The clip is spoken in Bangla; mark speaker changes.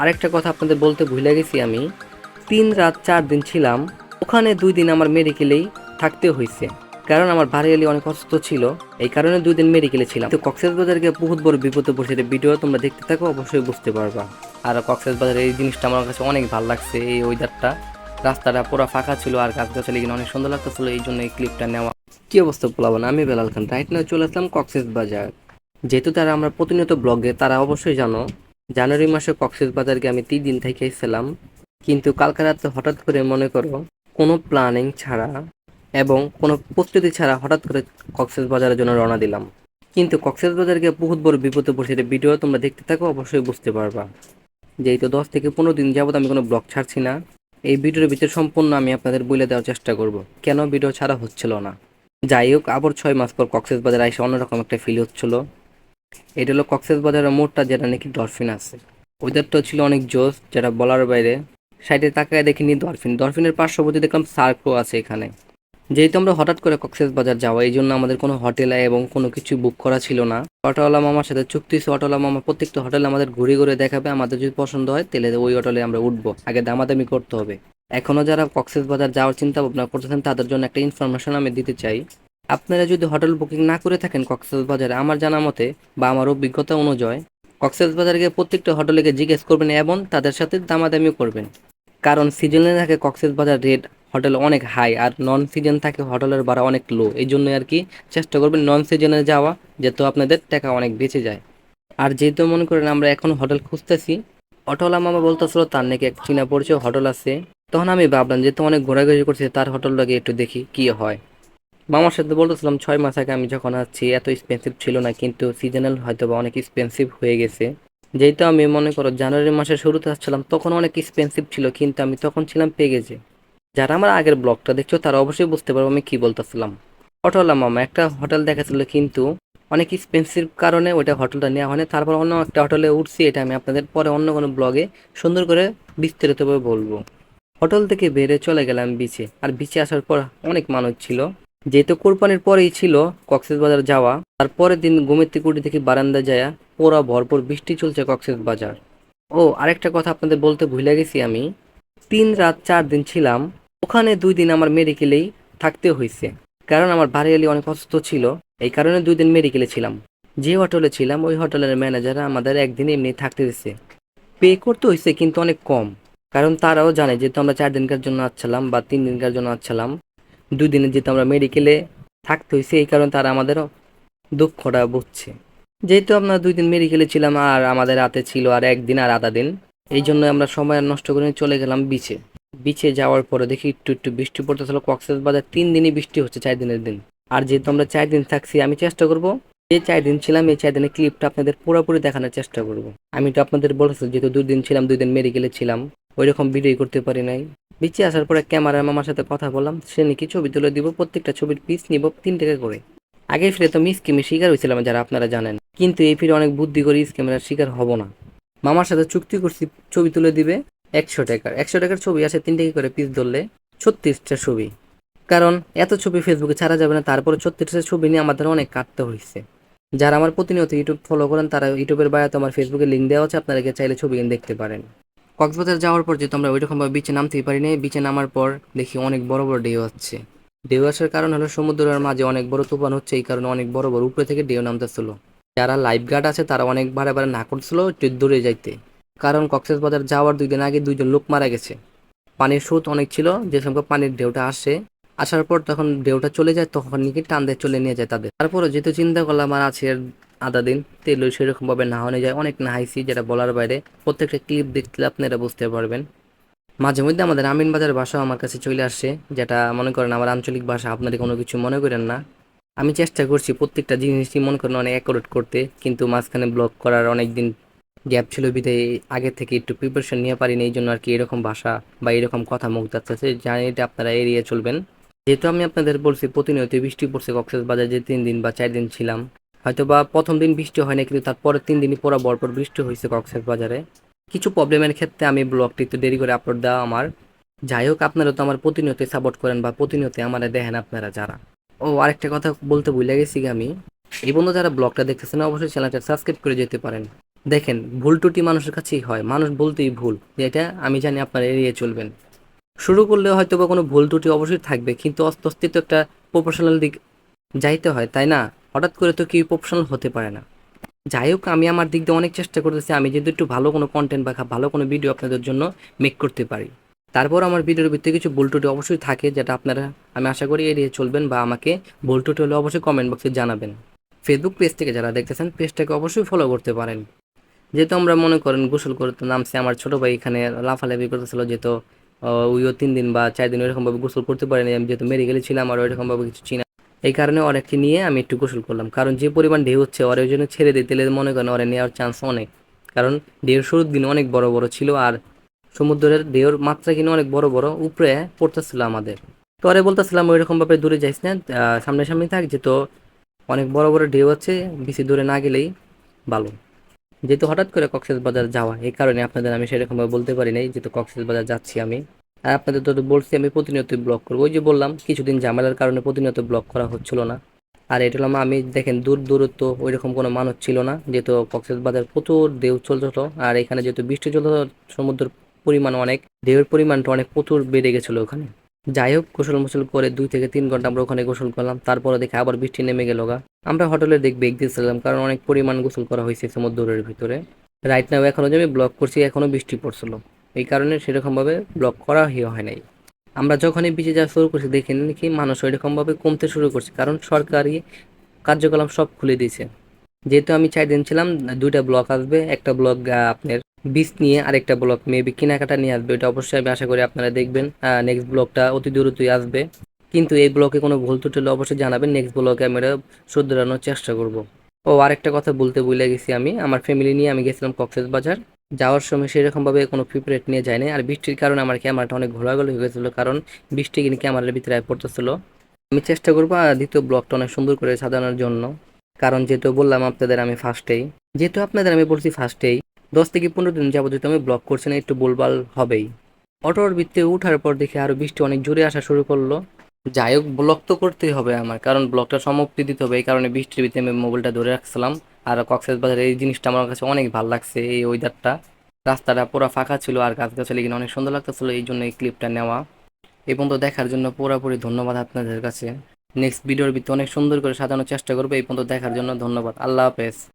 Speaker 1: আরেকটা কথা আপনাদের বলতে ভুলে গেছি আমি। তিন রাত চার দিন ছিলাম, ওখানে দুই দিন আমার মেডিকেলেই থাকতে হয়েছে কারণ আমার বাড়ি অনেক অসুস্থ ছিল, এই কারণে দুই দিন মেডিকেলে ছিলাম। তো কক্সেস বাজারকে বহুত বড় বিপদে পড়ছে ভিডিও তোমরা দেখতে থাকো, অবশ্যই বুঝতে পারবা। আর কক্সেস বাজারে এই জিনিসটা আমার কাছে অনেক ভালো লাগছে, এই ওয়েদারটা রাস্তাটা পুরো ফাঁকা ছিল আর গাছ গাছালি কিনা অনেক সুন্দর লাগতেছিল, এই জন্য এই ক্লিপটা নেওয়া। কি অবস্থা বলাবো না আমি বেলাল খান রাইট না চলে আসলাম কক্সেস বাজার যেহেতু তারা আমরা প্রতিনিয়ত ব্লগে তারা অবশ্যই জানো জানুয়ারি মাসে কক্সেস বাজারকে আমি তিন দিন থেকে এসেছিলাম। কিন্তু কালকে রাতে হঠাৎ করে মনে করো, কোনো প্ল্যানিং ছাড়া এবং কোনো প্রস্তুতি ছাড়া হঠাৎ করে কক্সেস বাজারের জন্য রওনা দিলাম। কিন্তু কক্সেস বাজারকে বহুত বড় বিপদে পড়ছে ভিডিও তোমরা দেখতে থাকো, অবশ্যই বুঝতে পারবা। যেহেতু দশ থেকে পনেরো দিন যাবত আমি কোনো ব্লগ ছাড়ছি না, এই ভিডিওর ভিতরে সম্পূর্ণ আমি আপনাদের বলে দেওয়ার চেষ্টা করব। কেন ভিডিও ছাড়া হচ্ছিল না? যাই হোক, আবার ছয় মাস পর কক্সেস বাজারে এসে অন্যরকম একটা ফিল হচ্ছিল। এটা হলো কক্সেস বাজারের মোড়টা যেটা নাকি ডলফিন আছে। ওয়েদারটা ছিল অনেক জোস যেটা বলার বাইরে। সাইডে তাকায় দেখিনি ডলফিন। ডলফিনের পার্শ্ববর্তী দেখলাম সার্কও আছে এখানে। যেহেতু আমরা হঠাৎ করে কক্সেস বাজার যাওয়া, এই জন্য আমাদের কোনো হোটেলে এবং কোনো কিছু বুক করা ছিল না। অটোওয়ালা মামার সাথে চুক্তি ছিল অটোওয়ালা মামা প্রত্যেকটা হোটেলে আমাদের ঘুরে ঘুরে দেখাবে। আমাদের যদি পছন্দ হয়, তাহলে ওই হোটেলে আমরা উঠবো। আগে দামাদামি করতে হবে। এখনও যারা কক্সেস বাজার যাওয়ার চিন্তা ভাবনা করতেছেন, তাদের জন্য একটা ইনফরমেশন আমি দিতে চাই। আপনারা যদি হোটেল বুকিং না করে থাকেন কক্সেস বাজারে, আমার জানা মতে বা আমার অভিজ্ঞতা অনুযায়ী, কক্সেস বাজারে গিয়ে প্রত্যেকটা হোটেলে গিয়ে জিজ্ঞেস করবেন এবং তাদের সাথে দামাদামি করবেন। কারণ সিজনে থাকে কক্সেস বাজার রেট হোটেল অনেক হাই আর নন সিজন থাকে হোটেলের ভাড়া অনেক লো এই জন্য আর কি চেষ্টা করবেন নন সিজনে যাওয়া, যেহেতু আপনাদের টাকা অনেক বেঁচে যায়। আর যেহেতু মনে করেন আমরা এখন হোটেল খুঁজতেছি, অটোওয়ালা মামা বলতেছিল, তার নাকি এক চীনা পরিচয় হোটেল আছে। তখন আমি ভাবলাম যেহেতু অনেক ঘোরাঘুরি করছে, তার হোটেলটাকে একটু দেখি, কি হয়? মামার সাথে বলতেছিলাম ছয় মাস আগে আমি যখন আসছি এত এক্সপেন্সিভ ছিল না, কিন্তু সিজনাল হয়তো বা অনেক এক্সপেন্সিভ হয়ে গেছে। যেহেতু আমি মনে করো জানুয়ারি মাসের শুরুতে আসছিলাম, তখন অনেক এক্সপেন্সিভ ছিল, কিন্তু আমি তখন ছিলাম পেগেজে যারা আমার আগের ব্লগটা দেখছ, তারা অবশ্যই বুঝতে পারব আমি কি বলতেছিলাম। অটোলা মামা, একটা হোটেল দেখাচ্ছিল কিন্তু অনেক এক্সপেন্সিভ কারণে ওইটা হোটেলটা নেওয়া হয়নি। তারপর অন্য একটা হোটেলে উঠছি, এটা আমি আপনাদের পরে অন্য কোনো ব্লগে সুন্দর করে বিস্তারিতভাবে বলব। হোটেল থেকে বেড়ে চলে গেলাম বিচে আর বিচে আসার পর অনেক মানুষ ছিল। যেহেতু কোরবানির পরেই ছিল কক্সেস বাজার যাওয়া, তারপরের দিন ঘুমের কুটি থেকে বারান্দা যায় পুরা ভরপুর বৃষ্টি চলছে কক্সেস বাজার ও, আরেকটা কথা আপনাদের বলতে ভুলে গেছি আমি। তিন রাত চার দিন ছিলাম, ওখানে দুই দিন আমার মেডিকেলেই থাকতে হয়েছে কারণ আমার বাড়ি অনেক অসুস্থ ছিল, এই কারণে দুই দিন মেডিকেলে ছিলাম। যে হোটেলে ছিলাম, ওই হোটেলের ম্যানেজার আমাদের একদিন এমনি থাকতে দিছে। পে করতে হয়েছে কিন্তু অনেক কম, কারণ তারাও জানে যেহেতু আমরা চার দিনকার জন্য আসছিলাম বা তিন দিনকার জন্য আসছিলাম দুই যেহেতু আমরা মেডিকেলে থাকতে হয়েছে, এই কারণে তারা আমাদের দুঃখটা বুঝছে। যেহেতু আমরা দুই দিন মেডিকেলে ছিলাম আর আমাদের রাতে ছিল আর একদিন আর আধা দিন, এই জন্য আমরা সময় আর নষ্ট করে চলে গেলাম বিচে বিচে যাওয়ার পরে দেখি একটু একটু বৃষ্টি পড়তেছিল কক্সেস বাজার তিন দিনই বৃষ্টি হচ্ছে, চার দিনের দিন। আর যেহেতু আমরা চার দিন থাকছি, আমি চেষ্টা করব, যে চার দিন ছিলাম, এই চার দিনের ক্লিপটা আপনাদের পুরোপুরি দেখানোর চেষ্টা করব। আমি তো আপনাদের বলেছি যেহেতু দুই দিন ছিলাম দুই দিন মেডিকেলে ছিলাম ওই রকম ভিডিও করতে পারি নাই। বিচে আসার পরে ক্যামেরার মামার সাথে কথা বললাম। সে নাকি ছবি তুলে দিব, প্রত্যেকটা ছবির পিস নিব তিন টাকা করে। আগে ফিরে তো আমি স্কিমের শিকার হয়েছিলাম, যারা আপনারা জানেন। কিন্তু এই ফিরে অনেক বুদ্ধি করে স্কিমের শিকার হব না। মামার সাথে চুক্তি করছি, ছবি তুলে দিবে একশো টাকার। একশো টাকার ছবি আসে তিন টাকা করে পিস ধরলে ছত্রিশটা ছবি। কারণ এত ছবি ফেসবুকে ছাড়া যাবে না, তারপরে ছত্রিশটা ছবি নিয়ে আমাদের অনেক কাটতে হয়েছে। যারা আমার প্রতিনিয়ত ইউটিউব ফলো করেন, তারা ইউটিউবের বায়াতে আমার ফেসবুকে লিঙ্ক দেওয়া আছে, আপনারা চাইলে ছবি দেখতে পারেন। কক্সবাজার যাওয়ার পর যেহেতু আমরা ওইরকমভাবে বিচে নামতেই পারি নাই বিচে নামার পর দেখি অনেক বড় বড় ঢেউ আসছে। ঢেউ আসার কারণ হলো সমুদ্রের মাঝে অনেক বড় তুফান হচ্ছে, এই কারণে অনেক বড় বড় উপরে থেকে ঢেউ নামতেছিল। যারা লাইফ গার্ড আছে তারা অনেক বারে বারে না করছিল একটু দূরে যাইতে। কারণ কক্সবাজার যাওয়ার দুই দিন আগে দুইজন লোক মারা গেছে। পানির স্রোত অনেক ছিল, যে সময় পানির ঢেউটা আসে। আসার পর তখন ঢেউটা চলে যায়, তখন নাকি টান দিয়ে চলে নিয়ে যায় তাদের। তারপরে যেহেতু চিন্তা করলাম, আর আছে আধা দিন তেল সেরকম ভাবে নাহানো যায়। অনেক নাহাইছি যেটা বলার বাইরে। প্রত্যেকটা ক্লিপ দেখলে আপনারা বুঝতে পারবেন। মাঝে মধ্যে আমাদের আমিন বাজার ভাষাও আমার কাছে চলে আসছে, যেটা মনে করেন আমার আঞ্চলিক ভাষা আপনাদের কোনো কিছু মনে করেন না। আমি চেষ্টা করছি প্রত্যেকটা জিনিসই মনে করেন অনেক অ্যাকোরেট করতে, কিন্তু মাঝখানে ব্লগ করার অনেক দিন গ্যাপ ছিল বিধায় আগে থেকে একটু প্রিপারেশন নিয়ে পারিনি, এই জন্য আর কি এরকম ভাষা বা এরকম কথা মুখ যাচ্ছে জানি এটা আপনারা এড়িয়ে চলবেন। যেহেতু আমি আপনাদের বলছি প্রতিনিয়ত বৃষ্টি পড়ছে কক্সেস বাজার যে তিন দিন বা চার দিন ছিলাম হয়তো বা প্রথম দিন বৃষ্টি হয় না কিন্তু তারপরে তিন দিনই পরা বরপর বৃষ্টি হয়েছে কক্সেস বাজারে। কিছু প্রবলেমের ক্ষেত্রে আমি ব্লগটি একটু দেরি করে আপলোড দেওয়া আমার। যাই হোক, আপনারা তো আমার প্রতিনিয়ত সাপোর্ট করেন বা প্রতিনিয়ত আমার দেখেন আপনারা যারা। ও, আরেকটা কথা বলতে ভুলে গেছি আমি? এই বন্ধু যারা ব্লগটা দেখতেছেন, অবশ্যই চ্যানেলটা সাবস্ক্রাইব করে যেতে পারেন। দেখেন, ভুল ত্রুটি মানুষের কাছেই হয়, মানুষ বলতেই ভুল এটা আমি জানি আপনারা এড়িয়ে চলবেন। শুরু করলে হয়তো বা কোনো ভুল ত্রুটি অবশ্যই থাকবে, কিন্তু আস্তে আস্তে তো একটা প্রফেশনাল দিক যাইতে হয়, তাই না? হঠাৎ করে তো কেউ প্রফেশনাল হতে পারে না। যাই হোক, আমি আমার দিক দিয়ে অনেক চেষ্টা করতেছি, আমি যদি একটু ভালো কোনো কন্টেন্ট বা ভালো কোনো ভিডিও আপনাদের জন্য মেক করতে পারি। তারপর আমার ভিডিওর ভিতরে কিছু ত্রুটি অবশ্যই থাকে, যেটা আপনারা, আমি আশা করি এড়িয়ে চলবেন বা আমাকে ত্রুটি হলে অবশ্যই কমেন্ট বক্সে জানাবেন। ফেসবুক পেজ থেকে যারা দেখতেছেন পেজটাকে অবশ্যই ফলো করতে পারেন। যেহেতু আমরা মনে করেন গোসল করতে নামছে, আমার ছোট ভাই এখানে লাফালাফি করতেছিল, যেহেতু ওইও তিন দিন বা চার দিন ওইরকমভাবে গোসল করতে পারেনি, আমি যেহেতু মেডিকেলে ছিলাম আর ওইরকমভাবে কিছু চিনা এই কারণে অনেককে নিয়ে আমি একটু গোসল করলাম। কারণ যে পরিমাণ ঢেউ হচ্ছে, ওর ওই জন্য ছেড়ে দিই তেলে মনে করেন ওরে নেওয়ার চান্স অনেক। কারণ ঢেউর শুরুর দিন অনেক বড় বড় ছিল আর সমুদ্রের ঢেউর মাত্রা কিন্তু অনেক বড় বড় উপরে পড়তেছিল আমাদের। তো আরে বলতেছিলাম, ওইরকম ভাবে দূরে যাইস না সামনাসামনি থাক, যেহেতু অনেক বড় বড় ঢেউ হচ্ছে বেশি দূরে না গেলেই ভালো। যেহেতু হঠাৎ করে কক্সেস বাজার যাওয়া, এই কারণে আপনাদের আমি সেরকমভাবে বলতে পারি নাই, যেহেতু কক্সেস বাজার যাচ্ছি আমি। আর আপনাদের তো বলছি আমি প্রতিনিয়ত ব্লক করব। ওই যে বললাম, কিছুদিন ঝামেলার কারণে প্রতিনিয়ত ব্লক করা হচ্ছিল না। আর এটা হলাম আমি, দেখেন, দূর দূরত্ব ওইরকম কোনো মানুষ ছিল না, যেহেতু কক্সেস বাজার প্রচুর ঢেউ চলছিল, আর এখানে যেহেতু বৃষ্টি চলছিল, সমুদ্রের পরিমাণ অনেক, ঢেউয়ের পরিমাণটা অনেক প্রচুর বেড়ে গেছিল ওখানে। যাই হোক গোসল মোসল করে দুই থেকে তিন ঘণ্টা আমরা ওখানে গোসল করলাম, তারপরে দেখে আবার বৃষ্টি নেমে গেল গা। আমরা হোটেলে দিক বেগ দিয়েছিলাম কারণ অনেক পরিমাণ গোসল করা হয়েছে সমুদ্রের ভিতরে। রাইট নাও এখনও যে আমি ব্লক করছি, এখনও বৃষ্টি পড়ছিল। এই কারণে সেরকমভাবে ব্লক করা হয় নাই। আমরা যখনই বিচে যাওয়া শুরু করছি, দেখে নিন কি মানুষ ওইরকমভাবে কমতে শুরু করছে, কারণ সরকারি কার্যকলাপ সব খুলে দিয়েছে। যেহেতু আমি চার দিন ছিলাম, দুইটা ব্লক আসবে, একটা ব্লক আপনার বীজ নিয়ে আরেকটা ব্লক মেবি কেনাকাটা নিয়ে আসবে এটা অবশ্যই আমি আশা করি আপনারা দেখবেন নেক্সট ব্লকটা অতি দ্রুতই আসবে। কিন্তু এই ব্লকে কোনো ভুল ত্রুটি হলে অবশ্যই জানাবেন নেক্সট ব্লকে আমি এটা শুধরানোর চেষ্টা করব। ও, আরেকটা কথা বলতে ভুলে গেছি আমি, আমার ফ্যামিলি নিয়ে আমি গেছিলাম কক্সেস বাজার যাওয়ার সময় সেরকমভাবে কোনো প্রিপারেট নিয়ে যায়নি। আর বৃষ্টির কারণে আমার ক্যামেরাটা অনেক ঘোরাঘুরি হয়ে গেছিল, কারণ বৃষ্টি কিন্তু ক্যামেরার ভিতরে পড়তেছিল। আমি চেষ্টা করব আর দ্বিতীয় ব্লগটা অনেক সুন্দর করে সাজানোর জন্য। কারণ যেহেতু বললাম আপনাদের আমি ফার্স্টেই যেহেতু আপনাদের আমি বলছি ফার্স্টেই দশ থেকে পনেরো দিন যাবত যেহেতু আমি ব্লগ করছি না, একটু বলবাল হবেই। অটোর ভিত্তিতে উঠার পর দেখি আরও বৃষ্টি অনেক জোরে আসা শুরু করল। যাই হোক ব্লগ তো করতেই হবে আমার, কারণ ব্লগটা সমাপ্তি দিতে হবে, এই কারণে বৃষ্টির ভিতরে আমি মোবাইলটা ধরে রাখছিলাম। আর কক্সেস বাজারে এই জিনিসটা আমার কাছে অনেক ভালো লাগছে, এই ওয়েদারটা রাস্তাটা পুরো ফাঁকা ছিল আর গাছ গাছ কিনা অনেক সুন্দর লাগতেছিল, এই জন্য এই ক্লিপটা নেওয়া। এবং তো দেখার জন্য পুরোপুরি ধন্যবাদ আপনাদের কাছে। নেক্সট ভিডিওর ভিত্তি অনেক সুন্দর করে সাজানোর চেষ্টা করব, এই পর্যন্ত দেখার জন্য ধন্যবাদ। আল্লাহ হাফেজ।